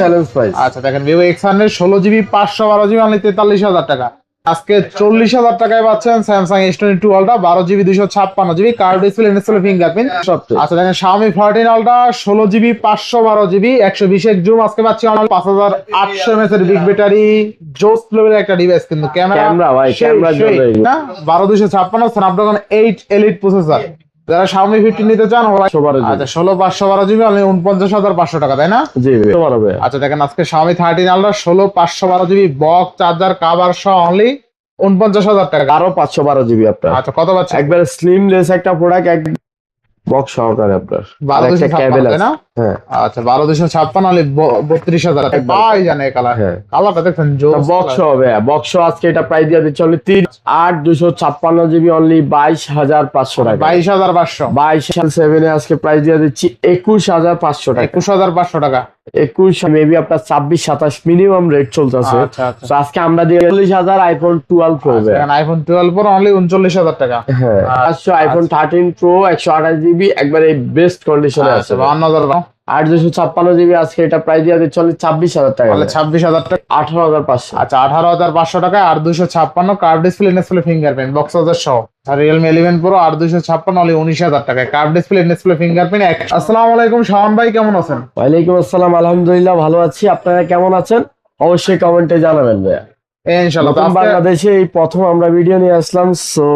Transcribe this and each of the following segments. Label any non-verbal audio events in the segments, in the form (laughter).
Challenge price আচ্ছা দেখেন Vivo X hundred ষোলো জিবি পাঁচশো বারো জিবি অনলি তেতাল্লিশ হাজার টাকা। আজকে চল্লিশ হাজার টাকায় পাচ্ছেন স্যামসাং এস টোয়েন্টি টু আলটা বারো জিবি দুশো ছাপ্পান্ন GB card display install fingerprint আচ্ছা দেখেন Xiaomi 14 আলটা ষোলো জিবি পাঁচশো বারো জিবি একশো বিশের জুম আজকে পাচ্ছি আমার পাঁচ হাজার আটশো এমএস এর বিগ ব্যাটারি জোস লেভেলের একটা ডিভাইস কিন্তু। ক্যামেরা বারো দুশো ছাপ্পান্ন স্ন্যাপড্রাগন এইট এলিট প্রসেসর যারা সামনে ফিফটি নিতে চান ওরা আচ্ছা ষোলো পাঁচশো বারো জিবি উনপঞ্চাশ হাজার পাঁচশো টাকা তাই না? জি আচ্ছা দেখেন আজকে স্বামী থার্টিন আলট্রা ষোলো পাঁচশো বারো জিবি বক চার্জার কাবার সহ অনলি উনপঞ্চাশ হাজার টাকা। আরও পাঁচশো বারো জিবি আপনার। আচ্ছা কত পাচ্ছে? একবার স্লিমলেস একটা প্রোডাক্ট এক বক্স সহকারে আপনার। বারো আছে না? হ্যাঁ আচ্ছা বারো দুশো ছাপ্পান্ন বত্রিশ হাজার পাই জানে কালার হ্যাঁ। কালারটা দেখছেন বক্স হবে বক্স আজকে এটা প্রাইস দিয়ে দিচ্ছে অনলি তিন আট দুশো ছাপ্পান্ন জিবি অনলি বাইশ হাজার পাঁচশো টাকা। বাইশ হাজার পাঁচশো। বাইশ সেভেনে আজকে প্রাইস দিয়ে দিচ্ছি একুশ হাজার পাঁচশো টাকা। একুশ হাজার পাঁচশো টাকা। একুশ মেবি আপনার ছাব্বিশ সাতাশ মিনিমাম রেট চলতেছে। আচ্ছা আচ্ছা। আজকে আমরা দিয়ে চল্লিশ হাজার আইফোন টুয়েলভ করবে আইফোন টুয়েলভ প্রো অনলি উনচল্লিশ হাজার টাকা। হ্যাঁ আইফোন থার্টিন প্রো একশো আঠাশ জিবি একবারে বেস্ট কন্ডিশনে আছে। আচ্ছা বান্ন হাজার আট দুশো ছাপ্পান্ন জিবি আজকে এটা প্রাইস দিয়ে দিচ্ছে অনলি ছাব্বিশ হাজার টাকা। ছাব্বিশ হাজার টাকা। আঠারো হাজার পাঁচশো। আচ্ছা আঠারো হাজার পাঁচশো টাকা আর দুশো ছাপ্পান্ন curve display display fingerprint box হাজার সহ। আর রিয়েলমি ইলেভেন প্রো আর দুশো ছাপ্পান্ন অনলি উনিশ হাজার টাকা কার্ভ ডিসপ্লে ডিসপ্লে ফিঙ্গারপ্রিন্ট আসসালামু আলাইকুম শাওন ভাই কেমন আছেন? ওয়ালাইকুম আসসালাম আলহামদুলিল্লাহ ভালো আছি। আপনারা কেমন আছেন? অবশ্যই কমেন্টে জানাবেন ভাইয়া। ইনশাল্লাহ বাংলাদেশে এই প্রথম আমরা ভিডিও নিয়ে আসলাম সো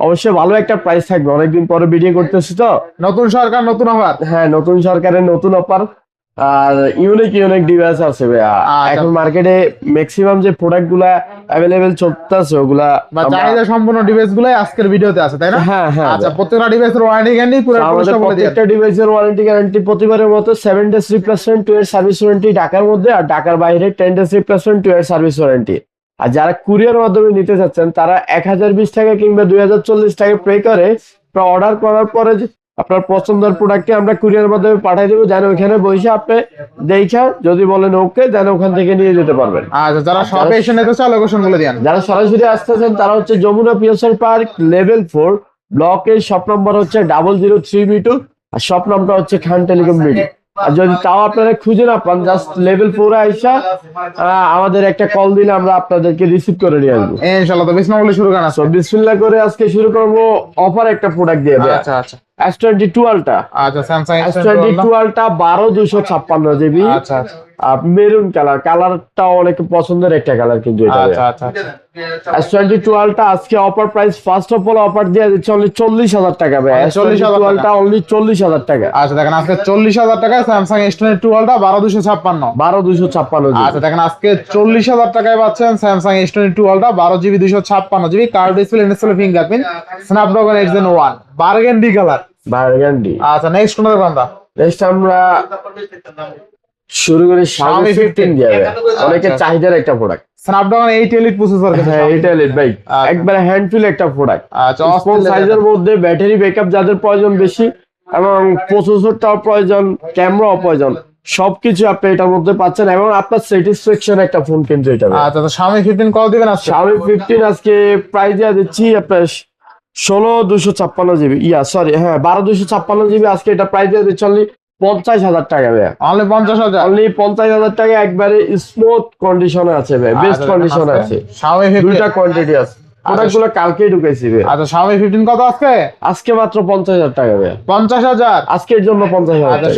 অবশ্যই ভালো একটা প্রাইস থাকবে। অনেকদিন পরে ভিডিও করতেছি তো। নতুন সরকার নতুন অফার হ্যাঁ নতুন সরকারের নতুন অফার আর ইউনিক ইউনিক ডিভাইস আছে ভাইয়া। আচ্ছা। এখন মার্কেটে ম্যাক্সিমাম যে প্রোডাক্টগুলা অ্যাভেলেবেল চলতেছে ওগুলা চাহিদা সম্পূর্ণ ডিভাইস গুলাই আজকের ভিডিওতে আছে তাই না? হ্যাঁ হ্যাঁ। আচ্ছা। প্রত্যেকটা ডিভাইসের ওয়ারেন্টি গ্যারান্টি পুরো প্রত্যেকটা ডিভাইসের ওয়ারেন্টি গ্যারান্টি প্রতিবারের মতো সেভেন ডেজ রিপ্লেসমেন্ট টু এর সার্ভিস ওয়ারেন্টি ঢাকার মধ্যে আর ঢাকার বাইরে টেন ডেজ রিপ্লেসমেন্ট টু এর সার্ভিস ওয়ারেন্টি আর যারা কুরিয়ার মাধ্যমে নিতে চাচ্ছেন তারা এক হাজার বিশ টাকা কিংবা দুই হাজার চল্লিশ টাকা পে করে অর্ডার করার পরে আপনার পছন্দের প্রোডাক্টটি আমরা কুরিয়ার মাধ্যমে পাঠিয়ে দেবো যেন ওইখানে বসে আপনি দেখা যদি বলেন ওকে যেন ওখান থেকে নিয়ে যেতে পারবেন। আচ্ছা যারা শপে এসে নিতে চাও লোকেশন বলে দিন যারা সরাসরি আসতেছেন তারা হচ্ছে Jamuna PSR park level four ব্লকের শপ নম্বর হচ্ছে double zero three B two আর শপ নামটা হচ্ছে খান টেলিকম বিডি আর যদি তাও আপনারা খুঁজে না পান জাস্ট লেভেল ফোর আইসা আমাদের একটা কল দিলে আমরা আপনাদেরকে রিসিভ করে নিয়ে আসব। ইনশাল্লাহ তো বিসমিল্লাহ বলে শুরু করা বিসমিল্লাহ করে আজকে শুরু করব অফার একটা প্রোডাক্ট দিয়ে আচ্ছা আচ্ছা। এস টোয়েন্টি টুয়েলভটা আচ্ছা স্যামসাং টুয়েলভটা বারো দুশো ছাপ্পান্ন জিবি আচ্ছা আচ্ছা। মেরুন কালার কালারটা অনেক পছন্দের একটা কালার কিন্তু এটা এস টোয়েন্টি টুয়েলভটা আজকে offer price first of all offer দিয়ে দিচ্ছে অনলি চল্লিশ হাজার টাকা ভাই এস টোয়েন্টি 40,000 টাকা। টুয়েলভটা অনলি চল্লিশ হাজার টাকা। আচ্ছা দেখেন আজকে চল্লিশ হাজার টাকায় স্যামসাং এস টোয়েন্টি বারো দুশো ছাপ্পান্ন। বারো দুশো ছাপ্পান্ন আচ্ছা দেখেন আজকে চল্লিশ হাজার টাকায় পাচ্ছেন স্যামসাং এস টোয়েন্টি বারো জিবি দুশো ছাপ্পান্ন GB card display install fingerprint Snapdragon eight gen one burgundy colour burgundy আচ্ছা নেক্সট কোনটা নেক্সট আমরা শুরু করি Xiaomi Xiaomi 15 15 দিয়ে অনেকের আচ্ছা। চাহিদার একটা product Snapdragon eight elite processor হ্যাঁ এটা লেট ভাই। আচ্ছা। একবারে হ্যান্ডফুল একটা প্রোডাক্ট আচ্ছা স্মল সাইজের মধ্যে ব্যাটারি ব্যাকআপ যাদের প্রয়োজন বেশি এবং প্রসেসরটাও প্রয়োজন ক্যামেরাও প্রয়োজন সবকিছু আপনি এটার মধ্যে পাচ্ছেন এবং আপনার স্যাটিসফ্যাকশন একটা ফোন কিন্তু এটা। আচ্ছা তো Xiaomi ফিফটিন কত দিবেন আজকে? Xiaomi 15 আজকে প্রাইস দিয়ে দিচ্ছি আপনার ষোলো দুশো ছাপ্পান্ন জিবি। ইয়া সরি হ্যাঁ বারো দুশো ছাপ্পান্ন জিবি আজকে এটা প্রাইস দিয়ে দিচ্ছি পঞ্চাশ হাজার টাকা ভাই অনলি পঞ্চাশ হাজার? অনলি পঞ্চাশ হাজার টাকা একবারে স্মুথ কন্ডিশনে আছে ভাই বেস্ট কন্ডিশনে আছে। দুইটা কোয়ান্টিটি আছে। প্রোডাক্ট কালকেই ঢুকাইছি ভাই আচ্ছা কত আজকে? আজকে মাত্র পঞ্চাশ হাজার টাকা ভাই পঞ্চাশ হাজার? আজকের জন্য আচ্ছা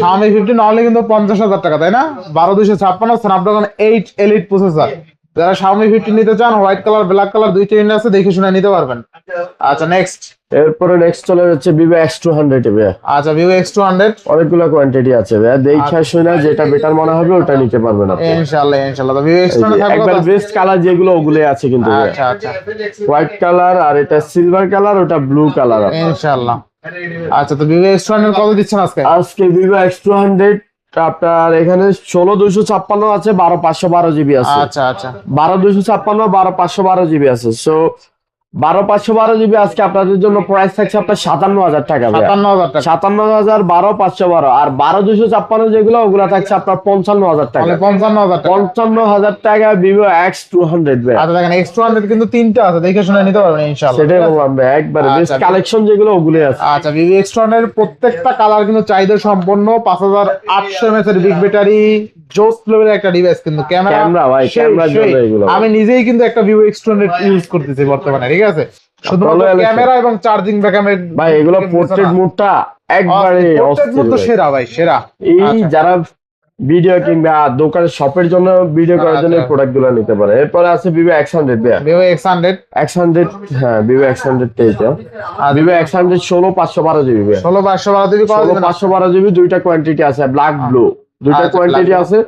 কিন্তু পঞ্চাশ হাজার টাকা তাই না? বারো দুশো ছাপ্পান্ন স্ন্যাপড্রাগন এইট এলিট প্রসেসর যারা Xiaomi ফিফটিন নিতে চান হোয়াইট কালার ব্ল্যাক কালার দুই ইন্ড আছে দেখে শুনে নিতে পারবেন। আচ্ছা নেক্সট এরপরে নেক্সট চলে যাচ্ছে ভিভো এক্স টু হান্ড্রেড ভাই আচ্ছা ভিভো এক্স টু হান্ড্রেড অনেকগুলো কোয়ান্টিটি আছে ভাই দেখা শুনে যেটা বেটার মনে হবে ওটা নিতে পারবেন আপনি। ইনশাল্লাহ তো ভিভো এক্স টু এই একবার হান্ড্রেড বেস্ট কালার যেগুলো ওগুলোই আছে কিন্তু আচ্ছা আচ্ছা। হোয়াইট কালার আর এটা সিলভার কালার ওটা ব্লু কালার ইনশাআল্লাহ। আচ্ছা তো ভিভো এক্স টু হান্ড্রেড কত দিচ্ছেন আজকে? আজকে ভিভো এক্স টু হান্ড্রেড আপনার এখানে ষোলো দুইশো ছাপ্পান্ন আছে বারো পাঁচশো বারো জিবি আছে। আচ্ছা আচ্ছা। বারো দুইশো ছাপ্পান্ন বারো পাঁচশো বারো জিবি আছে। সো বারো পাঁচশো বারো জিবি আজকে আপনাদের জন্য প্রাইস থাকছে আপনার সাতান্ন হাজার টাকা সাতান্ন হাজার টাকা। সাতান্ন হাজার বারো পাঁচশো বারো। আর বারো দুশো ছাপ্পান্ন যেগুলো ওগুলো থাকছে আপনার পঞ্চান্ন হাজার টাকা। পঞ্চান্ন হাজার পঞ্চান্ন হাজার টাকা ভিভো এক্স টু হান্ড্রেড আচ্ছা দেখেন এক্স টু হান্ড্রেড কিন্তু তিনটা আছে দেখে শুনে নিতে পারবেন ইনশাল্লাহ সেটাই বললাম একবারে আচ্ছা। কালেকশন যেগুলো ওগুলোই আছে। আচ্ছা ভিভো এক্স টু হান্ড্রেড প্রত্যেকটা কালার কিন্তু চাহিদা সম্পন্ন। পাঁচ হাজার আটশো এমএস এর বিগ ব্যাটারি জোস লেভেলের একটা ডিভাইস কিন্তু ক্যামেরা ক্যামেরা ভাই ক্যামেরা আমি নিজেই কিন্তু একটা Vivo X two hundred use করতেছি বর্তমানে ঠিক আছে? শুধুমাত্র ক্যামেরা এবং চার্জিং ব্যাকআপের ভাই এগুলো পোর্ট্রেট মুডটা একবারে তো সেরা ভাই সেরা। এই আচ্ছা। যারা ভিডিও কিংবা দোকানের শপের জন্য ভিডিও করার জন্য আচ্ছা। প্রোডাক্টগুলো নিতে পারে। এরপরে আছে Vivo X hundred Vivo X hundred X hundred হ্যাঁ ভিভো এক্স হান্ড্রেড এইটা। ভিভো এক্স হান্ড্রেড ষোলো পাঁচশো বারো জিবি ষোলো পাঁচশো বারো কত ষোলো পাঁচশো বারো জিবি দুইটা কোয়ান্টিটি আছে ব্ল্যাক ব্লু দুইটা আচ্ছা, কোয়ান্টিটি আছে।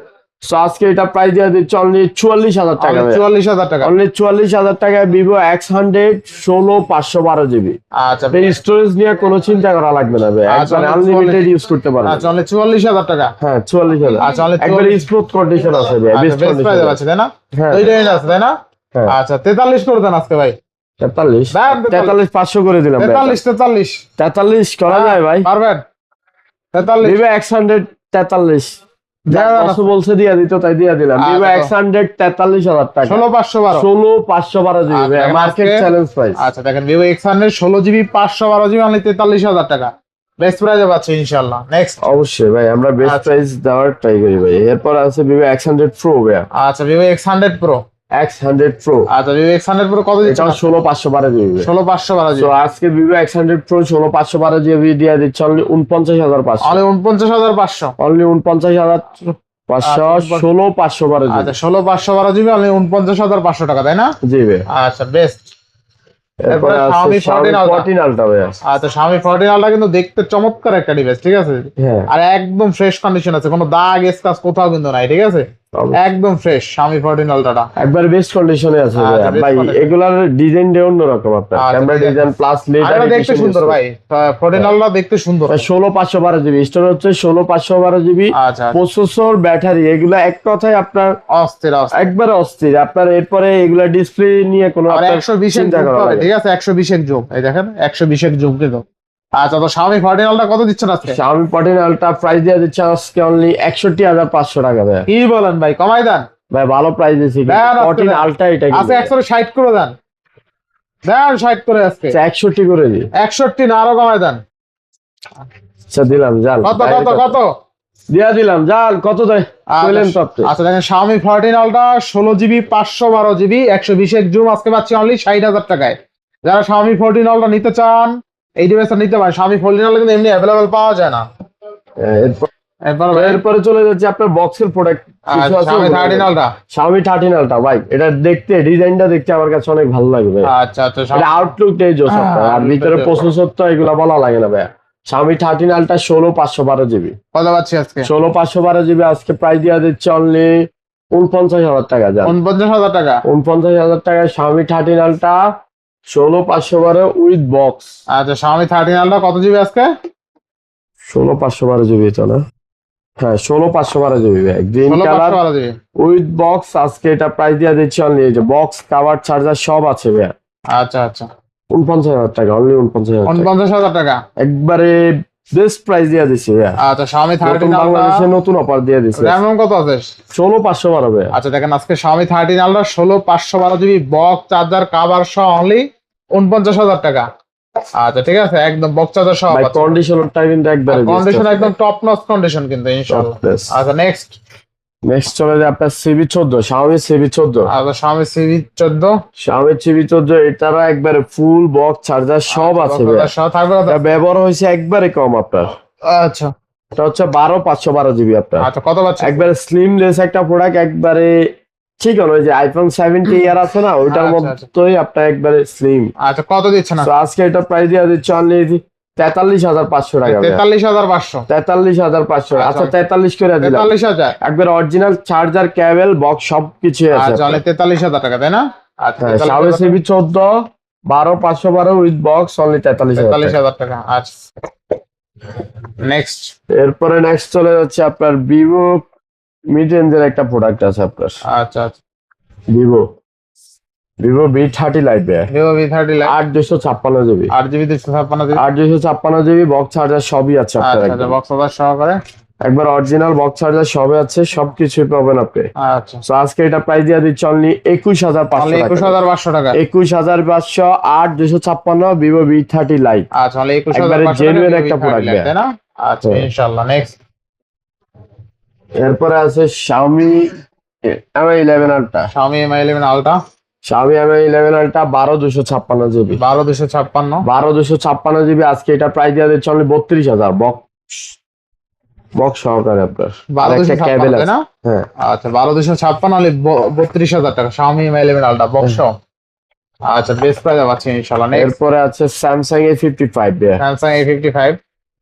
সো আজকে এটা প্রাইস দিয়ে দিচ্ছে অনলি চুয়াল্লিশ হাজার টাকা চুয়াল্লিশ হাজার টাকা। অনলি চুয়াল্লিশ হাজার টাকায় ভিভো এক্স হান্ড্রেড ষোলো পাঁচশো বারো জিবি আচ্ছা স্টোরেজ নিয়ে কোনো চিন্তা করা লাগবে না ভাই আচ্ছা, আনলিমিটেড ইউজ করতে পারবেন। আচ্ছা অনলি চুয়াল্লিশ হাজার টাকা। হ্যাঁ চুয়াল্লিশ হাজার। আচ্ছা একবার স্মুথ কন্ডিশন আছে আচ্ছা আছে। তাই না? হ্যাঁ। দুই রেঞ্জ আছে তাই না? হ্যাঁ। আচ্ছা তেতাল্লিশ করে দেন আজকে ভাই। তেতাল্লিশ? তেতাল্লিশ। পাঁচশো করে দিলাম তেতাল্লিশ তেতাল্লিশ। তেতাল্লিশ করা যায় ভাই। পারবেন। তেতাল্লিশ। ভিভো এক্স হান্ড্রেড তেতাল্লিশ। বলছে দিয়ে দিত তাই দিয়ে দিলাম। আচ্ছা, ভিভো এক্স হান্ড্রেড তেতাল্লিশ হাজার টাকা। ষোলো পাঁচশো বারো। ষোলো পাঁচশো বারো জিবি আচ্ছা, মার্কেট চ্যালেঞ্জ প্রাইস আচ্ছা দেখেন ভিভো এক্স হান্ড্রেড ষোলো জিবি পাঁচশো বারো জিবি অনলি তেতাল্লিশ হাজার টাকা। বেস্ট প্রাইজে পাচ্ছে ইনশাল্লাহ নেক্সট অবশ্যই ভাই আমরা বেস্ট আচ্ছা। প্রাইস দেওয়ার ট্রাই করি ভাই। এরপর আছে ভিভো এক্স হান্ড্রেড প্রো ভাইয়া। আচ্ছা ভিভো এক্স হান্ড্রেড প্রো আচ্ছা ভিভো কত দিচ্ছে? জিবি তো আজকে ভিভো জিবি দিয়ে দিচ্ছে অনলি আচ্ছা, ষোলো পাঁচশো বারো আচ্ছা ষোলো পাঁচশো বারো জিবি অনলি উনপঞ্চাশ হাজার পাঁচশো টাকা তাই না? আচ্ছা বেস্ট এরপরে Xiaomi আছে 14 Ultra। ফোরটিন আলট্রা ভাইয়া আচ্ছা কিন্তু দেখতে চমৎকার একটা ডিভাইস ঠিক আছে? হ্যাঁ। আর একদম ফ্রেশ কন্ডিশন আছে কোনো দাগ স্কাচ কোথাও কিন্তু নাই ঠিক আছে? একদম ফ্রেশ স্বামী ফোরটিন আলটাটা একবার বেস্ট কন্ডিশনে আছে আচ্ছা। ভাই এগুলার ডিজাইন ডে অন্যরকম আপনার। ক্যামেরা ডিজাইন প্লাস এটা দেখতে সুন্দর ভাই ফোরটিন আলটা দেখতে সুন্দর। ষোলো পাঁচশো বারো জিবি স্টোর হচ্ছে ষোলো পাঁচশো বারো জিবি প্রসেসর ব্যাটারি এগুলা এক কথায় আপনার অস্থির একবারে অস্থির। আপনার এরপরে এগুলা ডিসপ্লে নিয়ে কোনো আপনার একশো বিশের চিন্তা করা লাগে না। ঠিক আছে একশো বিশের যোগ। এই দেখেন একশো বিশের যোগ কিন্তু। আচ্ছা তো স্বামী ফোরটিন আলটা কত দিচ্ছেন আজকে? Xiaomi 14 আলট্রা প্রাইস দিয়ে দিচ্ছে আজকে অনলি একষট্টি হাজার পাঁচশো টাকা ভাই কি বলেন ভাই কমাই দেন। ভাই ভালো প্রাইস আজকে ফোরটিন এটা আচ্ছা একশো ষাট করে দেন। দেন ষাট করে আজকে। একষট্টি করে দিই। একষট্টি না আরও কমাই দেন। আচ্ছা দিলাম জাল কত কত কত? দিয়া দিলাম জাল কত দেয়? তো আচ্ছা দেখেন 14 আলট্রা ষোলো জিবি পাঁচশো বারো জিবি একশো বিশের জুম আজকে পাচ্ছি অনলি ষাট হাজার টাকায়। যারা Xiaomi 14 আলট্রা নিতে চান এই ডিভাইসটা নিতে পারেন। Xiaomi 14 আলট্রা কিন্তু এমনি অ্যাভেলেবেল পাওয়া যায় না। এরপর- চলে যাচ্ছে আপনার বক্সের প্রোডাক্ট আচ্ছা, Xiaomi 13 আলট্রা Xiaomi 13 আলট্রা ভাই এটা দেখতে ডিজাইনটা দেখতে আমার কাছে অনেক ভালো লাগবে। আচ্ছা আচ্ছা জোস হ্যাঁ, আপনার। আর ভিতরে প্রসেসর তো এগুলা বলা লাগে না ভাই Xiaomi 13 আলট্রা ষোলো পাঁচশো বারো জিবি। কত পাচ্ছি আজকে? ষোলো পাঁচশো বারো জিবি আজকে প্রাইস দেওয়া দিচ্ছে অনলি উনপঞ্চাশ হাজার টাকা উনপঞ্চাশ হাজার টাকা। উনপঞ্চাশ হাজার টাকায় Xiaomi 13 আলট্রা ষোলো পাঁচশো বারো উইথ বক্স আচ্ছা স্বামী থার্টিন আলটা কত জিবি আজকে? ষোলো পাঁচশো বারো জিবি চলে। হ্যাঁ ষোলো পাঁচশো বারো জিবি ভাই গ্রিন কালার উইথ বক্স আজকে এটা প্রাইস দিয়ে দিচ্ছি অনলি এই যে বক্স কাভার চার্জার সব আছে ভাই আচ্ছা আচ্ছা। উনপঞ্চাশ হাজার টাকা অনলি উনপঞ্চাশ হাজার উনপঞ্চাশ হাজার টাকা। একবারে বেস্ট প্রাইস দিয়ে দিচ্ছি আচ্ছা Xiaomi নতুন 13 বাংলাদেশে নতুন অফার দিয়ে র্যাম রম কত আছে? ষোলো পাঁচশো বারো আচ্ছা দেখেন আজকে Xiaomi 13 আলট্রা ষোলো পাঁচশো বারো জিবি বক্স চার্জার কাভার সহ অনলি উনপঞ্চাশ হাজার টাকা। আচ্ছা ঠিক আছে একদম বক্স চার্জার সহ ভাই কন্ডিশনটা কিন্তু একবারে কন্ডিশন একদম টপ নচ কন্ডিশন কিন্তু ইনশাআল্লাহ। আচ্ছা নেক্সট নেক্সট চলে যায় আপনার সিবি চোদ্দ Xiaomi সিবি চোদ্দ। আচ্ছা Xiaomi CV 14 Xiaomi সিবি চোদ্দ এটারও একবারে ফুল বক্স চার্জার সব আছে ভাই কত? ব্যবহার হয়েছে একবারে কম আপনার। আচ্ছা। এটা হচ্ছে বারো পাঁচশো বারো জিবি আপনার। আচ্ছা কত পাচ্ছি? একবারে স্লিমলেস একটা প্রোডাক্ট একবারে ঠিক আছে যে আইফোন সেভেন্টি ইয়ার আছে না ওইটার আচ্ছা, আচ্ছা। মধ্যেই আপনার একবারে স্লিম আচ্ছা কত দিচ্ছে না আজকে এটা প্রাইস দিয়ে দিচ্ছে অনলি তেতাল্লিশ হাজার পাঁচশো টাকা তেতাল্লিশ হাজার পাঁচশো। তেতাল্লিশ হাজার পাঁচশো। আচ্ছা। আচ্ছা তেতাল্লিশ করে তেতাল্লিশ হাজার। একবার অরিজিনাল চার্জার কেবল বক্স সবকিছু আছে তেতাল্লিশ হাজার টাকা তাই না? আচ্ছা সিবি চোদ্দ বারো পাঁচশো বারো উইথ বক্স অনলি তেতাল্লিশ তেতাল্লিশ হাজার টাকা আচ্ছা। নেক্সট এরপরে নেক্সট চলে যাচ্ছে আপনার ভিভো মিড রেঞ্জের একটা প্রোডাক্ট আছে আপনার। আচ্ছা আচ্ছা। Vivo Vivo B thirty lite Vivo V thirty lite আট দুশো ছাপ্পান্ন জিবি। আট জিবি দুশো ছাপ্পান্ন জিবি। আট দুশো ছাপ্পান্ন জিবি বক্স চার্জার সবই আছে আচ্ছা। বক্স ওভার সহকারে। একবার অরিজিনাল বক্স চার্জার সবই আছে সবকিছুই পাবেন আপনি। আচ্ছা। তো আজকে এটা প্রাইস দিয়ে দিচ্ছি অনলি একুশ হাজার পাঁচশো একুশ হাজার পাঁচশো টাকা। একুশ হাজার পাঁচশো আট দুশো ছাপ্পান্ন ভিভো বি থার্টি লাইট আচ্ছা একুশ হাজার টাকা একটা Vivo V30 product Lite, তাই না? আচ্ছা হ্যাঁ। ইনশাল্লাহ নেক্সট এরপরে আছে Xiaomi Mi eleven ultra Xiaomi Mi 11 Ultra Xiaomi Mi eleven ultra বারো দুশো ছাপ্পান্ন জিবি। বারো দুশো ছাপ্পান্ন। বারো দুশো ছাপ্পান্ন জিবি আজকে এটা প্রাইস দিয়ে দিচ্ছে অনলি বত্রিশ হাজার। বক্স বক্স সহকারে আপনার। বারো দুশো ক্যাবেল আছে। হ্যাঁ। আচ্ছা বারো দুশো ছাপ্পান্ন হলে বত্রিশ হাজার টাকা। 11 Ultra বক্স আচ্ছা বেস্ট প্রাইস পাচ্ছি ইনশাল্লাহ এরপরে আছে Samsung A fifty five Samsung A fifty five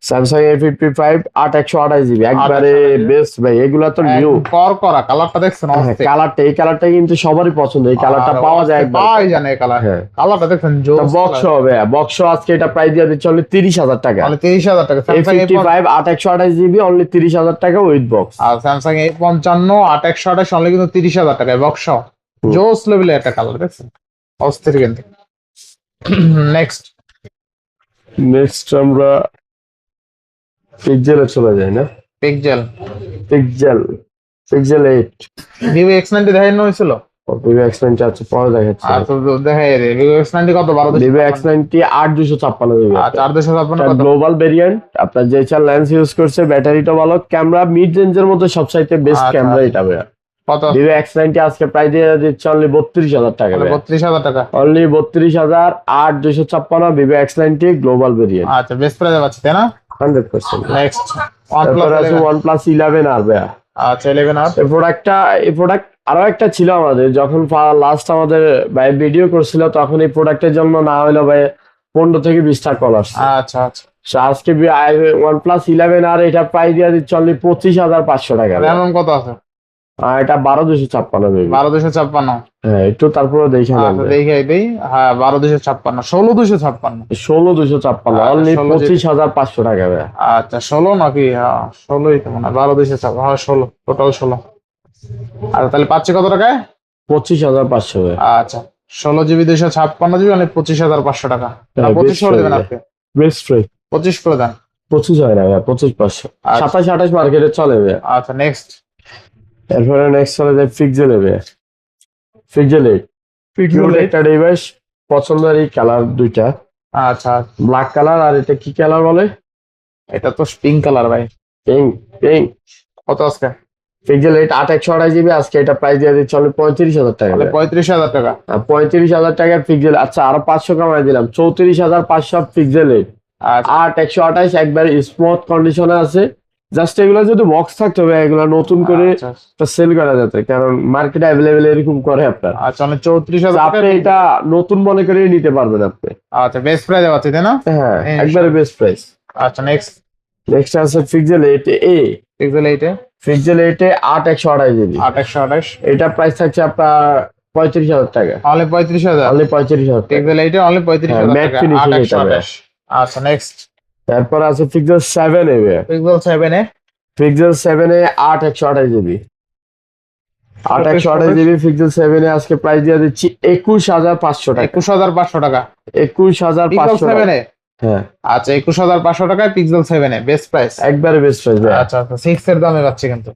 Samsung A fifty five আট একশো আঠাশ জিবি একবারে 828 বেস্ট ভাই এগুলা তো নিউ কর করা কালারটা দেখছেন অস্থির। কালারটা এই কালারটা কিন্তু সবারই পছন্দ এই কালারটা পাওয়া যায় অস্থির, একবার। যায় না এই কালার। হ্যাঁ। কালারটা দেখছেন জোস বক্স হবে বক্স আজকে এটা প্রাইস দিয়ে দিচ্ছে অনলি তিরিশ হাজার টাকা। তিরিশ হাজার টাকা। স্যামসাং ফিফটি ফাইভ আট একশো আঠাশ জিবি অনলি তিরিশ হাজার টাকা উইথ বক্স আর স্যামসাং এ পঞ্চান্ন আট একশো আঠাশ অনলি কিন্তু তিরিশ হাজার টাকায় বক্স। জোস লেভেলের একটা কালার দেখছেন? অস্থির কিন্তু। (clears throat) নেক্সট নেক্সট আমরা পিকজেলে চলে যায় না? Pixel Pixel Pixel eight Vivo X ninety দেখানো হয়েছিল? ভিভো এক্স নাইনটি আছে পরে দেখাচ্ছে। আর তো দেখাই রে ভিভো এক্স নাইনটি কত? বারো দুশো ভিভো এক্স নাইনটি আট দুশো ছাপ্পান্ন জিবি আর চার দুশো ছাপ্পান্ন কত? গ্লোবাল ভেরিয়েন্ট আপনার যে চার লেন্স ইউজ করছে ব্যাটারিটা ভালো। ক্যামেরা মিড রেঞ্জের মধ্যে সবচাইতে বেস্ট আচ্ছা, ক্যামেরা আচ্ছা। এটা ভাইয়া ভিভো এক্স নাইনটি আজকে প্রাইস দিয়ে দিচ্ছে অনলি বত্রিশ হাজার টাকা বত্রিশ হাজার টাকা। অনলি বত্রিশ হাজার আট দুশো ছাপ্পান্ন Vivo X ninety global variant আচ্ছা বেস্ট প্রাইস পাচ্ছি তাই না? Hundred percent. নেক্সট তারপর আছে ওয়ান প্লাস ইলেভেন আর ভাইয়া। আচ্ছা ইলেভেন আর? এই প্রোডাক্টটা এই প্রোডাক্ট আরও একটা ছিল আমাদের যখন লাস্ট আমাদের ভাই ভিডিও করছিল তখন এই প্রোডাক্টের জন্য না হলো ভাই পনেরো থেকে বিশটা কল আসছে। আচ্ছা আচ্ছা। আজকে ওয়ান প্লাস ইলেভেন আর এটা প্রাইস দিয়ে দিচ্ছে অনলি পঁচিশ হাজার পাঁচশো টাকা। এমন কত আছে? আর এটা বারো দুশো ছাপ্পান্ন বারো দুশো ছাপ্পান্ন। হ্যাঁ একটু তারপরে দেখে আচ্ছা দেখে দিই। হ্যাঁ বারো দুশো ছাপ্পান্ন ষোলো দুশো ছাপ্পান্ন। ষোলো দুশো ছাপ্পান্ন অনলি পঁচিশ হাজার পাঁচশো টাকা আচ্ছা ষোলো নাকি? হ্যাঁ ষোলোই তো মনে হয় বারো দুশো ছাপ্পান্ন হ্যাঁ ষোলো টোটাল ষোলো। আচ্ছা তাহলে পাচ্ছি কত টাকায়? পঁচিশ হাজার পাঁচশো আচ্ছা ষোলো জিবি দুশো ছাপ্পান্ন জিবি মানে পঁচিশ হাজার পাঁচশো টাকা। হ্যাঁ, পঁচিশ করে দেবেন হয়ে আপনি। বেস্ট প্রাইস পঁচিশ করে দেন। পঁচিশ হয় না পঁচিশ পাঁচশো। আচ্ছা। সাতাশ আঠাশ মার্কেটে চলে আচ্ছা নেক্সট এরপরে নেক্সট চলে যায় ফিক্সেল এবে ফিক্সেল এইট কিউট একটা ডিভাইস পছন্দের এই কালার দুইটা। আচ্ছা ব্ল্যাক কালার আর এটা কি কালার বলে? এটা তো পিঙ্ক কালার ভাই। পিঙ্ক পিঙ্ক কত আজকে? পিক্সেল এইট আট একশো আঠাশ জিবি আজকে এটা প্রাইস দিয়ে দিচ্ছে অনলি পঁয়ত্রিশ হাজার টাকা। পঁয়ত্রিশ হাজার টাকা। পঁয়ত্রিশ হাজার টাকার পিক্সেল আচ্ছা আরও পাঁচশো কামাই দিলাম। চৌত্রিশ হাজার পাঁচশো পিক্সেল এইট আচ্ছা। আট একশো আঠাশ একবার স্মুথ কন্ডিশনে আছে। জাস্ট এগুলো যদি বক্স থাকতে হবে এগুলো নতুন করে আচ্ছা। সেল করা যেত কারণ মার্কেট অ্যাভেলেবেল এরকম করে আপনার। আচ্ছা মানে চৌত্রিশ আপনি এটা নতুন মনে করে নিতে পারবেন আপনি। আচ্ছা বেস্ট প্রাইস পাচ্ছি তাই না? হ্যাঁ একবারে বেস্ট প্রাইস আচ্ছা নেক্সট নেক্সট আছে পিক্সেল এইট এ পিক্সেল এইটে পিক্সেল এইট এ আট একশো আঠাশ জিবি আট একশো আঠাশ। এটা প্রাইস থাকছে আপনার পঁয়ত্রিশ হাজার টাকা। অনলি পঁয়ত্রিশ হাজার? অনলি পঁয়ত্রিশ হাজার টাকা। পিক্সেল এইটে অনলি পঁয়ত্রিশ হ্যাঁ, হাজার আঠাশ। আচ্ছা নেক্সট তারপর আছে পিক্সেল সেভেন এ পিক্সেল সেভেনে পিক্সেল সেভেন এ আট একশো আঠাশ জিবি আট একশো আঠাশ জিবি পিক্সেল সেভেন এ আজকে প্রাইস দিয়ে দিচ্ছি একুশ হাজার পাঁচশো টাকা। একুশ হাজার পাঁচশো টাকা। একুশ হাজার পাঁচশো সেভেনে হ্যাঁ। আচ্ছা একুশ হাজার পাঁচশো টাকায় পিক্সেল সেভেনে বেস্ট প্রাইস একবারে বেস্ট প্রাইস আচ্ছা আচ্ছা সিক্স এর দামে পাচ্ছি কিন্তু।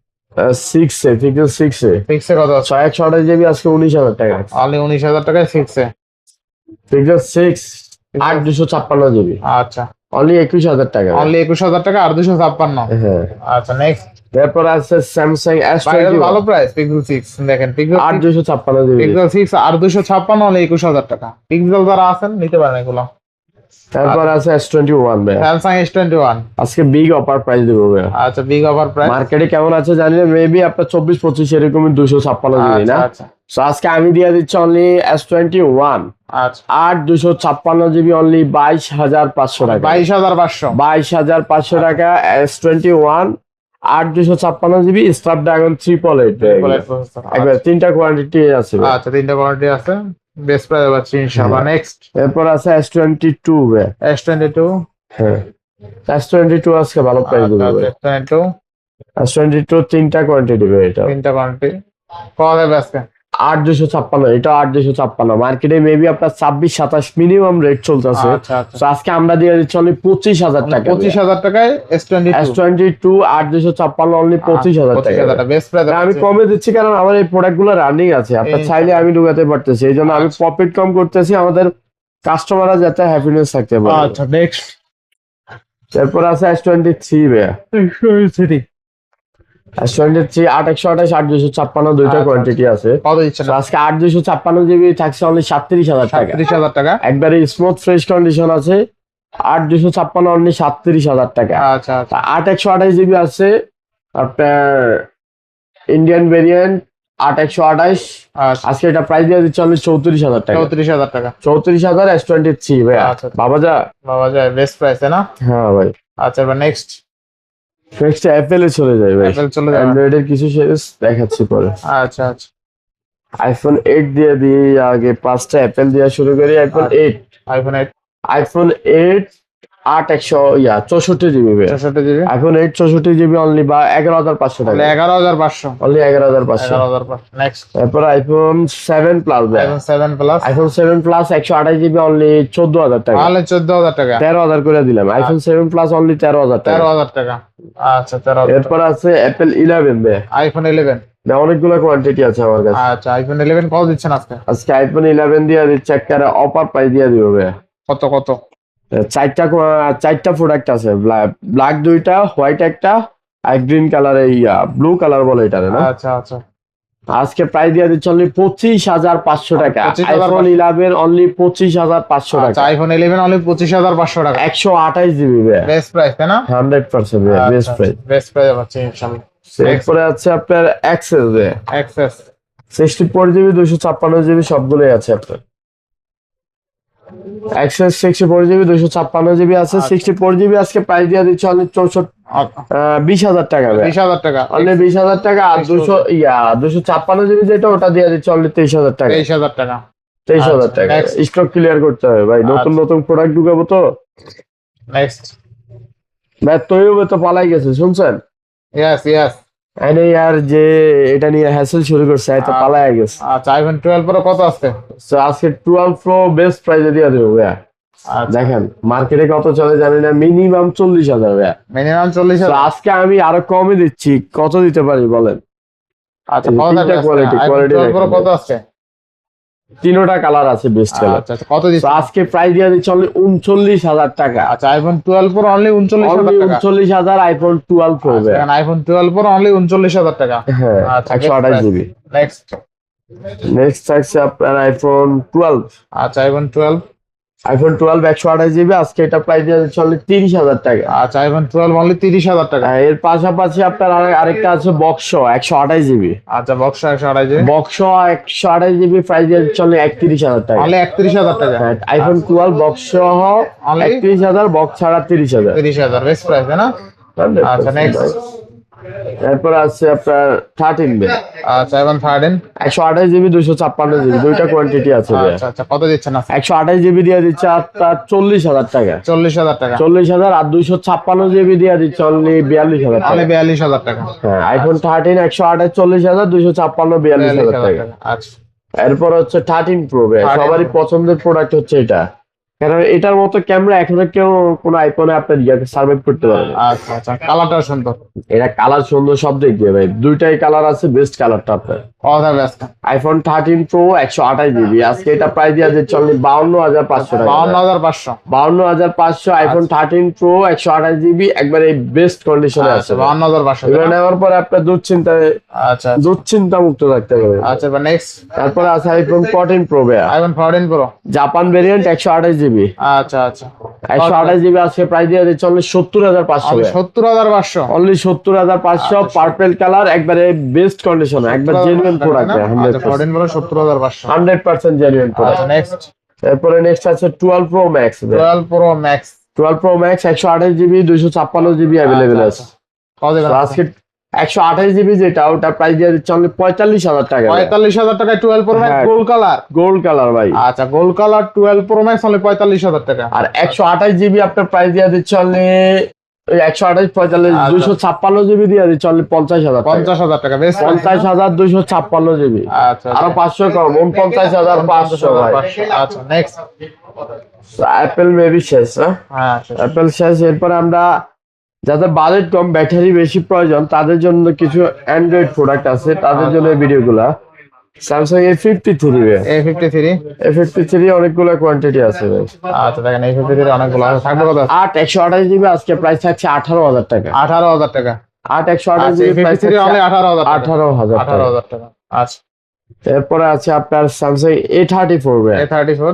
Six a pixel six a. Six a কত ছয় একশো আঠাশ জিবি আজকে উনিশ হাজার টাকা। অনলি উনিশ হাজার টাকায় সিক্স এ। পিক্সেল সিক্স আট দুশো ছাপ্পান্ন জিবি আচ্ছা। অনলি একুশ হাজার টাকা। অনলি একুশ হাজার টাকা আর দুশো ছাপ্পান্ন। হ্যাঁ। আচ্ছা নেক্সট তারপর আছে স্যামসাং এস ভালো প্রাইস পিক্সেল সিক্স দেখেন পিক্সেল জিবি পিক্সেল সিক্স আর দুশো ছাপ্পান্ন হলে একুশ হাজার টাকা। পিক্সেল যারা আছেন নিতে পারেন এগুলো। তারপর আছে এস টোয়েন্টি ওয়ান ভাই। স্যামসাং এস টোয়েন্টি ওয়ান আজকে বিগ অফার প্রাইস দেবো ভাই। আচ্ছা বিগ অফার প্রাইস মার্কেটে কেমন আছে জানি না মেবি আপনার চব্বিশ পঁচিশ এরকমই দুশো ছাপ্পান্ন না। আচ্ছা। So, আজকে আমি দিয়ে দিচ্ছি অনলি এস টোয়েন্টি ওয়ান আচ্ছা। আট দুশো ছাপ্পান্ন জিবি অনলি বাইশ হাজার পাঁচশো টাকা। বাইশ হাজার পাঁচশো। বাইশ হাজার পাঁচশো টাকা এস টোয়েন্টি ওয়ান আট দুশো ছাপ্পান্ন GB Snapdragon triple eight একবার তিনটা কোয়ান্টিটি আছে। আচ্ছা তিনটা কোয়ালিটি আছে। বেস্ট প্রাইস পাচ্ছি ইনশাআল্লাহ নেক্সট এরপর আছে S twenty two S twenty two হ্যাঁ। এস টোয়েন্টি টু আজকে ভালো প্রাইস দেবো S twenty two S twenty two তিনটা কোয়ান্টিটি ভাই এটা। তিনটা কোয়ালিটি কত দেবে আজকে। আট দুশো ছাপ্পান্ন এটা আট দুশো ছাপ্পান্ন। মার্কেটে মেবি আপনার ছাব্বিশ সাতাশ মিনিমাম রেট চলতেছে। আচ্ছা আচ্ছা। আজকে আমরা দিয়ে দিচ্ছি অনলি পঁচিশ হাজার টাকা। পঁচিশ হাজার টাকায় এস টোয়েন্টি টু আট দুশো ছাপ্পান্ন অনলি পঁচিশ হাজার টাকা। আমি কমে দিচ্ছি কারণ আমার এই প্রোডাক্টগুলো রানিং আছে। আপনার চাইলে আমি ঢুকাতে পারতেছি। এই জন্য আমি আচ্ছা। প্রফিট কম করতেছি আমাদের কাস্টমাররা যাতে হ্যাপিনেস থাকতে পারে। আচ্ছা নেক্সট তারপর আছে S twenty three city three আট একশো আঠাশ আট দুশো ছাপ্পান্ন দুইটা আচ্ছা, কোয়ান্টিটি আছে। কত দিচ্ছেন? আজকে আট দুশো ছাপ্পান্ন জিবি থাকছে অনলি সাতত্রিশ হাজার টাকা। হাজার টাকা। একবারে স্মুথ ফ্রেশ কন্ডিশন আছে। আট দুশো ছাপ্পান্ন অনলি সাতত্রিশ হাজার টাকা। আচ্ছা আচ্ছা। আট একশো আঠাশ জিবি আছে। আপনার ইন্ডিয়ান ভেরিয়েন্ট আট একশো আঠাশ। আচ্ছা। আজকে এটা প্রাইস দিয়ে দিচ্ছে অনলি চৌত্রিশ হাজার টাকা। চৌত্রিশ হাজার টাকা। চৌত্রিশ হাজার এস টোয়েন্টি থ্রি আচ্ছা। বাবা যা। বাবা যায় বেস্ট প্রাইস না? হ্যাঁ ভাই। আচ্ছা এবার নেক্সট নেক্সট অ্যাপেলে চলে যায় ভাই। অ্যাপেল চলে যায়। অ্যান্ড্রয়েড এর কিছু সিরিজ দেখাচ্ছি পরে। আচ্ছা আচ্ছা। আইফোন এইট দিয়ে দিই আগে পাঁচটা অ্যাপেল দিয়ে শুরু করি আইফোন আচ্ছা। এইট আইফোন 8 আইফোন এইট আট একশো ইয়া চৌষট্টি জিবি চৌষট্টি জিবি এইট চৌষট্টি জিবি অনলি বা এগারো হাজার পাঁচশো টাকা। এগারো হাজার পাঁচশো। অনলি এগারো হাজার পাঁচশো। নেক্সট তারপর iPhone seven plus iPhone seven plus iPhone seven plus একশো আঠাশ জিবি অনলি চোদ্দ হাজার টাকা। চোদ্দ হাজার টাকা। তেরো হাজার করে দিলাম। আইফোন সেভেন প্লাস অনলি তেরো হাজার টাকা। তেরো হাজার টাকা। আচ্ছা তেরো এরপর আছে অ্যাপেল ইলেভেন আইফোন ইলেভেন না অনেকগুলো কোয়ান্টিটি আছে আমার কাছে। আচ্ছা আইফোন ইলেভেন কত দিচ্ছেন আজকে? আজকে আইফোন ইলেভেন দিয়ে দিচ্ছে একটা অফার প্রাইস দিয়ে দিব। কত কত? চারটা চারটা প্রোডাক্ট আছে। ব্ল্যাক দুইটা হোয়াইট একটা আর green colour yeah blue colour বলে এটা না? আচ্ছা আচ্ছা। আজকে প্রাইস দিয়ে দিচ্ছে অনলি পঁচিশ হাজার পাঁচশো টাকা। 25,500 আইফোন ইলেভেন অনলি পঁচিশ হাজার পাঁচশো আচ্ছা টাকা। আইফোন ইলেভেন অনলি পঁচিশ হাজার পাঁচশো টাকা। একশো আঠাশ জিবি বেস্ট প্রাইস তাই না? Hundred percent best price best price পাচ্ছি এরপরে আছে আপনার অ্যাক্সেস বে এক্সেস সিক্সটি ফোর জিবি দুশো ছাপ্পান্ন জিবি সবগুলোই আছে আপনার। অ্যাক্সেস সিক্সটি ফোর জিবি দুশো ছাপ্পান্ন জিবি আছে আচ্ছা। সিক্সটি ফোর জিবি আজকে প্রাইস দিয়ে দিচ্ছে অনলি চৌষট্টি বিশ হাজার টাকা বিশ হাজার টাকা। অনলি বিশ হাজার টাকা আর দুশো ইয়া দুশো ছাপ্পান্ন জিবি যেটা ওটা দিয়ে দিচ্ছে অনলি তেইশ হাজার টাকা। তেইশ হাজার টাকা। তেইশ হাজার আচ্ছা, টাকা। স্টক ক্লিয়ার করতে হবে ভাই। নতুন আচ্ছা। নতুন প্রোডাক্ট ঢুকাবো তো। নেক্সট ভাই তৈব তো পালাই গেছে শুনছেন? ইয়েস ইয়েস এনে আর যে এটা নিয়ে হ্যাসেল শুরু করছে এত পালায় গেছে। আচ্ছা আইফোন টুয়েলভ প্রো কত আছে সো আজকে টুয়েলভ প্রো বেস্ট প্রাইসে দিয়ে দেব ভাইয়া। আচ্ছা। দেখেন মার্কেটে কত চলে জানি না মিনিমাম চল্লিশ হাজার ভাইয়া। মিনিমাম চল্লিশ হাজার। আজকে আমি আরও কমে দিচ্ছি কত দিতে পারি বলেন? আচ্ছা টুয়েলভ প্রো কত আছে তিনোটা কালার আছে বেস্ট কালার আচ্ছা আচ্ছা, কত দিচ্ছ আজকে প্রাইস দিয়ে দিচ্ছি অনলি উনচল্লিশ হাজার টাকা। আচ্ছা আইফোন টুয়েলভ প্রো অনলি উনচল্লিশ হাজার উনচল্লিশ হাজার আইফোন টুয়েলভ প্রো আচ্ছা, আইফোন টুয়েলভ প্রো অনলি উনচল্লিশ হাজার টাকা। হ্যাঁ আচ্ছা, একশো আঠাশ জিবি নেক্সট নেক্সট থাকছে আপনার আইফোন টুয়েলভ আচ্ছা আইফোন টুয়েলভ আইফোন টুয়েলভ একশো আঠাশ জিবি আজকে এটা প্রাইস দিয়ে দিচ্ছি অনলি তিরিশ হাজার টাকা। আচ্ছা আইফোন টুয়েলভ অনলি তিরিশ হাজার টাকা। এর পাশাপাশি আপনার আরে- আরেকটা আছে বক্স একশো আঠাশ জিবি আচ্ছা বক্স একশো আড়াই জিবি বক্স একশো আঠাশ জিবি প্রাইস অনলি একত্রিশ হাজার টাকা। অনলি একত্রিশ হাজার টাকা? হ্যাঁ আইফোন টুয়েলভ বক্স সহ? একত্রিশ হাজার বক্স ছাড়া তিরিশ হাজার। তিরিশ হাজার বেস্ট প্রাইস না? আচ্ছা নেক্সট এরপর আছে আপনার থার্টিন বে আচ্ছা আইফোন থার্টিন একশো আঠাশ জিবি দুশো ছাপ্পান্ন জিবি দুইটা কোয়ান্টিটি আছে আচ্ছা আচ্ছা কত দিচ্ছেন একশো আঠাশ জিবি দিয়ে দিচ্ছে আপনার চল্লিশ হাজার টাকা। চল্লিশ হাজার টাকা। চল্লিশ হাজার আর দুইশো ছাপ্পান্ন জিবি দিয়ে দিচ্ছে অনলি বিয়াল্লিশ হাজার টাকা। বিয়াল্লিশ হাজার টাকা। হ্যাঁ আইফোন থার্টিন একশো আঠাশ চল্লিশ হাজার দুইশো ছাপ্পান্ন বিয়াল্লিশ হাজার টাকা। আচ্ছা। এরপর হচ্ছে থার্টিন প্রো 13 সবারই পছন্দের প্রোডাক্ট হচ্ছে এটা। কারণ এটার মতো ক্যামেরা এখনও কেউ কোনো আইফোনে আপনার ইয়াকে সার্ভাইভ করতে পারে আচ্ছা আচ্ছা কালারটা সুন্দর। এটা কালার সুন্দর সব দিক দিয়ে ভাই। দুইটাই কালার আছে বেস্ট কালারটা আপনার। আইফোন থার্টিন প্রো একশো আঠাশ জিবি আজকে এটা প্রাইস দিয়ে দিচ্ছে অনলি বাউন্ন হাজার পাঁচশো বাউন্ন টাকা হাজার পাঁচশো। বাউন্ন হাজার পাঁচশো আইফোন থার্টিন প্রো একশো আঠাশ জিবি একবারে বেস্ট কন্ডিশনে আছে আচ্ছা বাউন্ন হাজার পাঁচশো নেওয়ার পরে আপনার দুশ্চিন্তায় আচ্ছা দুশ্চিন্তা মুক্ত থাকতে পারবে আচ্ছা নেক্সট তারপরে আছে আইফোন ফোরটিন প্রো ভাইয়া। IPhone fourteen pro Japan variant একশো আঠাশ জিবি আচ্ছা আচ্ছা। একশো আঠাশ জিবি আজকে প্রাইস দিয়ে দিচ্ছে অনলি সত্তর হাজার পাঁচশো। সত্তর হাজার পাঁচশো। অনলি সত্তর হাজার পাঁচশো আচ্ছা, পার্পেল কালার একবারে বেস্ট কন্ডিশন একবার জেনুইন প্রোডাক্ট প্রো সত্তর হাজার পাঁচশো। হান্ড্রেড পার্সেন্ট জেনুইন আচ্ছা প্রোডাক্ট নেক্সট এরপরে নেক্সট আছে twelve pro max twelve pro max twelve pro max একশো আঠাশ জিবি দুইশো ছাপ্পান্ন জিবি অ্যাভেলেবেল আচ্ছা, আছে। আজকে একশো আঠাশ জিবি যেটা ওটা প্রাইস দিয়ে দিচ্ছে অনলি পঁয়তাল্লিশ হাজার টাকা পঁয়তাল্লিশ হাজার টাকা twelve pro max. Gold colour gold colour ভাই। আচ্ছা gold colour twelve pro max only পঁয়তাল্লিশ হাজার টাকা। আর একশো আঠাশ জিবি আপনার প্রাইস দিয়ে দিচ্ছে অনলি একশো আঠাশ পঁয়তাল্লিশ আচ্ছা। দুইশো ছাপ্পান্ন জিবি দিয়ে দিচ্ছি অনলি পঞ্চাশ হাজার পঞ্চাশ হাজার টাকা বেশ। পঞ্চাশ হাজার দুইশো ছাপ্পান্ন জিবি আচ্ছা আরও পাঁচশো কম উনপঞ্চাশ হাজার পাঁচশো আচ্ছা নেক্সট অ্যাপেল মেবি শেষ হ্যাঁ? হ্যাঁ অ্যাপেল শেষ এরপরে আমরা যাদের বাজেট কম ব্যাটারি বেশি প্রয়োজন তাদের জন্য কিছু অ্যান্ড্রয়েড প্রোডাক্ট আছে তাদের জন্য ভিডিওগুলা Samsung A fifty three A. Fifty three A fifty three অনেকগুলো কোয়ান্টিটি আছে ভাই। আচ্ছা দেখেন এই ফিফটি থ্রি অনেকগুলো আছে। থাকবে কত? আট একশো আঠাশ জিবি আজকে প্রাইস থাকছে আঠারো হাজার টাকা। আঠারো হাজার টাকা। আট একশো আঠাশ জিবি প্রাইস থ্রি আঠারো হাজার টাকা। আঠারো হাজার আঠারো টাকা হাজার টাকা। আচ্ছা। এরপরে আছে আপনার Samsung A thirty four A thirty four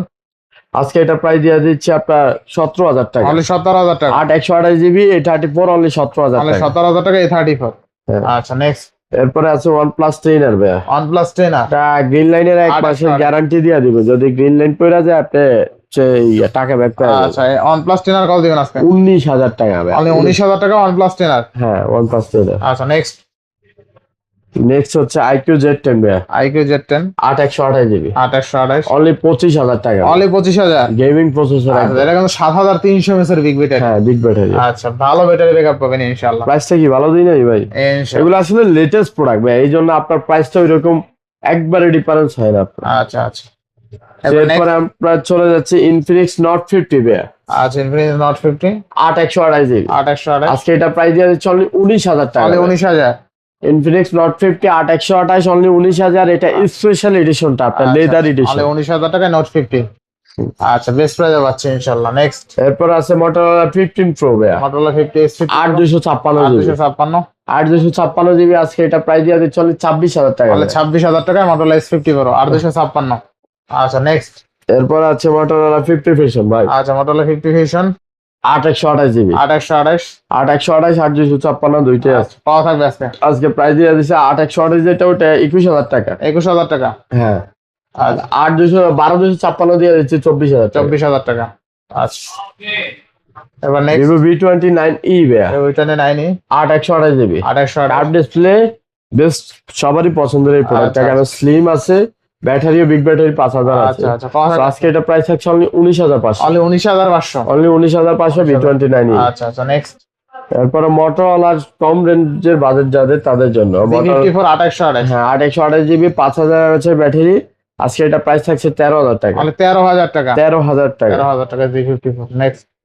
আজকে এটা প্রাইস দিয়ে দিচ্ছে আপনার সতেরো হাজার টাকা। সতেরো হাজার টাকা। আট একশো আঠাশ GB A thirty four only সতেরো হাজার সতেরো হাজার টাকা এ থার্টি ফোর হ্যাঁ। আচ্ছা নেক্সট এরপরে আছে ওয়ান প্লাস টেন আর ভাইয়া ওয়ান প্লাস টেন আর এটা গ্রিন লাইনের এক মাসের গ্যারান্টি দিয়ে দিব। যদি গ্রিন লাইন পড়ে যায় আপনি টাকা ব্যাক করে আচ্ছা ওয়ান প্লাস টেন আর কত দিবেন আজকে? উনিশ হাজার টাকা অনলি উনিশ হাজার টাকা ওয়ান প্লাস টেন আর হ্যাঁ ওয়ান প্লাস টেন আচ্ছা নেক্সট নেক্সট হচ্ছে আইকিউ জেড টেন ভাইয়া। আইকিউ জেড টেন আট একশো আঠাশ জিবি আট একশো আঠাশ। অনলি পঁচিশ হাজার টাকা। অনলি পঁচিশ হাজার। গেমিং প্রসেসর আচ্ছা এটা কিন্তু সাত হাজার তিনশো এমএসের বিগ ব্যাটারি হ্যাঁ বিগ ব্যাটারি আচ্ছা ভালো ব্যাটারি ব্যাকআপ পাবেন ইনশাআল্লাহ। প্রাইসটা কি ভালো দিই নাই ভাই? এগুলো আসলে লেটেস্ট প্রোডাক্ট ভাই এই জন্য আপনার প্রাইসটা ওইরকম একবারে ডিফারেন্স হয় না আপনার। আচ্ছা আচ্ছা। এরপরে আমরা চলে যাচ্ছি ইনফিনিক্স নট ফিফটি ভাইয়া। আচ্ছা ইনফিনিক্স নট ফিফটি আট একশো আঠাশ জিবি আট একশো আঠাশ। আজকে এটা প্রাইস দিয়ে দিচ্ছে অনলি উনিশ হাজার টাকা। উনিশ হাজার। ইনফিনিক্স নট ফিফটি আট একশো আঠাশ অনলি উনিশ হাজার। এটা স্পেশাল এডিশনটা আপনার লেদার এডিশন উনিশ হাজার টাকা নোট ফিফটি আচ্ছা বেস্ট প্রাইজে পাচ্ছি ইনশাআল্লাহ নেক্সট এরপর আছে মোটরোলা ফিফটিন প্রো আট দুশো ছাপ্পান্ন আট জিবি দুশো ছাপ্পান্ন। আট দুশো ছাপ্পান্ন জিবি আজকে এটা প্রাইস দিয়ে দিচ্ছে অনলি ছাব্বিশ হাজার টাকা তাহলে ছাব্বিশ হাজার টাকায় করো আট দুশো ছাপ্পান্ন। আচ্ছা নেক্সট এরপর আছে মোটরোলা ফিফটি ফিশন ভাই। আচ্ছা মটোলা ফিফটি ফিশন আট আঠাশ জিবি। আট আঠাশ। আট আঠাশ আট দুশো ছাপ্পান্ন দুইটাই আছে। পাওয়া থাকবে আজকে। আজকে প্রাইস দিয়ে দিচ্ছে আট একশো আঠাশ যেটা ওটা একুশ হাজার টাকা। একুশ হাজার টাকা। হ্যাঁ। আর আচ্ছা। আট দুশো বারো দুশো ছাপ্পান্ন দিয়ে দিচ্ছে চব্বিশ হাজার চব্বিশ হাজার টাকা। আচ্ছা। এবার next Vivo V twenty nine E আট একশো আঠাশ জিবি। আট একশো কার্ভ ডিসপ্লে বেস্ট সবারই পছন্দের এই প্রোডাক্টটা। কারণ স্লিম আছে ব্যাটারিও বিগ ব্যাটারি পাঁচ হাজার আছে। আচ্ছা আচ্ছা তো থাকবে আজকে এটা প্রাইস থাকছে অনলি উনিশ হাজার পাঁচশো। অনলি উনিশ হাজার পাঁচশো। অনলি উনিশ হাজার পাঁচশো ভি টোয়েন্টি নাইন আচ্ছা আচ্ছা নেক্সট তারপরে মোটরওয়ালার কম রেঞ্জের বাজেট যাদের তাদের জন্য। একশো আঠাশ। হ্যাঁ একশো আঠাশ জিবি পাঁচ হাজার আছে ব্যাটারি আজকে এটা প্রাইস থাকছে তেরো হাজার টাকা। তেরো হাজার টাকা। তেরো হাজার টাকা। তেরো হাজার টাকা নেক্সট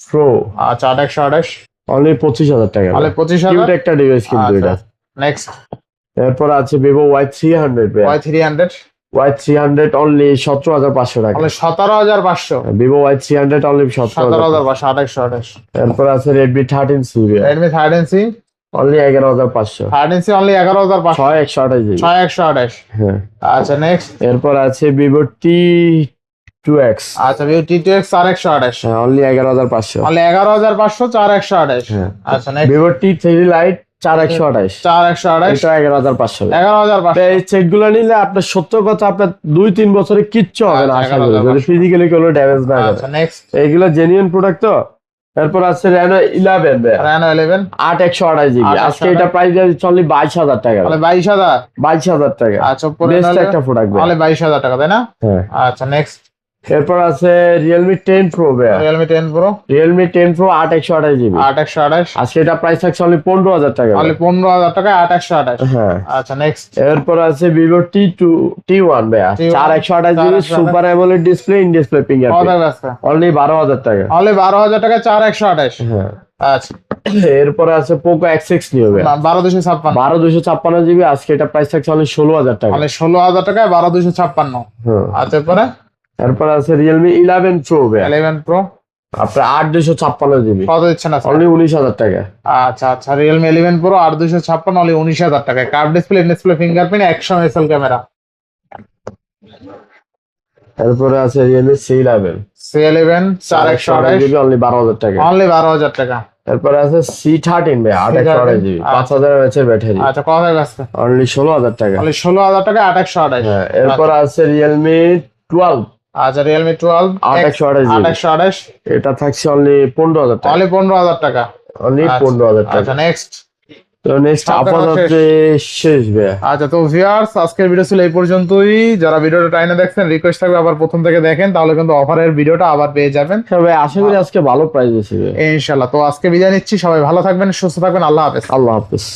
প্রো আচ্ছা একশো আঠাশ অনলি পঁচিশ হাজার টাকা। অনলি পঁচিশ হাজার? একটা ডিভাইস কিন্তু আচ্ছা। এটা। নেক্সট এরপর আছে Vivo Y three hundred Y three hundred Y three hundred only সতেরো হাজার পাঁচশো টাকা। অনলি সতেরো হাজার পাঁচশো? Vivo Y three hundred only সতেরো হাজার পাঁচশো। একশো আঠাশ এরপর আছে Redmi thirteen C Redmi thirteen C only এগারো হাজার পাঁচশো। থার্টিন সি অনলি এগারো হাজার পাঁচশো। ছয় একশো আঠাশ ছয় একশো আঠাশ। হ্যাঁ। আচ্ছা নেক্সট এরপর আছে ভিভো টি টু এক্স আচ্ছা ভিভো টি টু এক্স চার একশো আঠাশ। হ্যাঁ অনলি এগারো হাজার পাঁচশো। অনলি এগারো হাজার পাঁচশো চার একশো আঠাশ। হ্যাঁ। আচ্ছা next Vivo T three lite চার একশো আঠাশ। চার একশো আঠাশ। এটা এগারো হাজার পাঁচশো। এগারো হাজার পাঁচশো। এই সেটগুলো নিলে আপনার সত্য কথা আপনার দুই তিন বছরে কিচ্ছু হবে না আচ্ছা, আশা করি। যদি ফিজিক্যালি কোনো ড্যামেজ না করে। আচ্ছা নেক্সট এইগুলো জেনুইন প্রোডাক্ট তো? এরপর আছে রেনো ইলেভেন র্যানো ইলেভেন আট একশো আঠাশ জিবি 8 আজকে এটা প্রাইস দিচ্ছে অনলি বাইশ হাজার টাকা। বাইশ হাজার? বাইশ হাজার টাকা। আচ্ছা একটা প্রোডাক্ট বাইশ হাজার টাকা তাই না? হ্যাঁ। আচ্ছা নেক্সট এরপর আছে Realme ten pro Realme ten pro Realme ten pro আট একশো আঠাশ জিবি। আট একশো আঠাশ। আজকে এটা প্রাইস থাকছে অনলি পনেরো হাজার টাকা অনলি পনেরো হাজার টাকা আট একশো আঠাশ। হ্যাঁ। আচ্ছা নেক্সট এরপর আছে Vivo T two T one ভাইয়া। T1 চার একশো আঠাশ GB 428 super AMOLED display in display finger only বারো হাজার টাকা। অনলি বারো হাজার টাকা চার একশো আঠাশ। হ্যাঁ। আচ্ছা। এরপরে আছে পোকো এক্স সিক্স নিয়ে ভাইয়া। বারো দুশো ছাপ্পান্ন। বারো দুশো ছাপ্পান্ন জিবি আজকে এটা প্রাইস থাকছে অনলি ষোলো হাজার টাকা। অনলি ষোলো হাজার টাকায় বারো দুশো ছাপ্পান্ন। হ্যাঁ। আচ্ছা এরপরে? এরপর আছে Realme eleven pro eleven pro আপনার আট দুশো ছাপ্পান্ন জিবি। কত দিচ্ছেন অনলি উনিশ হাজার টাকা। আচ্ছা আচ্ছা রিয়েলমি ইলেভেন প্রো আট দুশো ছাপ্পান্ন অনলি উনিশ হাজার টাকায় কার্ভ ডিসপ্লে ডিসপ্লে ফিঙ্গারপ্রিন্ট একশো মেসেল ক্যামেরা এরপরে আছে Realme C eleven C eleven চার একশো আঠাশ। জিবি অনলি বারো হাজার টাকা। অনলি বারো হাজার টাকা। এরপর আছে সি থার্টিন ভাই আট একশো আঠাশ জিবি। আচ্ছা। পাঁচ হাজার এমএচ এর ব্যাটারি আচ্ছা কত আজকে? অনলি ষোলো হাজার টাকা। অনলি ষোলো হাজার টাকা আট একশো আঠাশ। হ্যাঁ এরপর আছে রিয়েলমি টুয়েলভ আচ্ছা রিয়েলমি টুয়েলভ একশো আঠাশ একশো আঠাশ। এটা থাকছে অনলি পনেরো হাজার টাকা। অনলি পনেরো হাজার টাকা। অনলি আচ্ছা। পনেরো হাজার টাকা। আচ্ছা নেক্সট তো নেক্সট আপাতত শেষ। আচ্ছা তো ভিউয়ার্স আজকের ভিডিও ছিল এই পর্যন্তই। যারা ভিডিওটা টাইনে দেখছেন রিকোয়েস্ট থাকবে আবার প্রথম থেকে দেখেন তাহলে কিন্তু অফারের ভিডিওটা আবার পেয়ে যাবেন। হ্যাঁ আশা করি আজকে ভালো প্রাইস। ইনশাল্লাহ তো আজকে বিদায় নিচ্ছি সবাই ভালো থাকবেন সুস্থ থাকবেন আল্লাহ হাফেজ। আল্লাহ হাফিজ।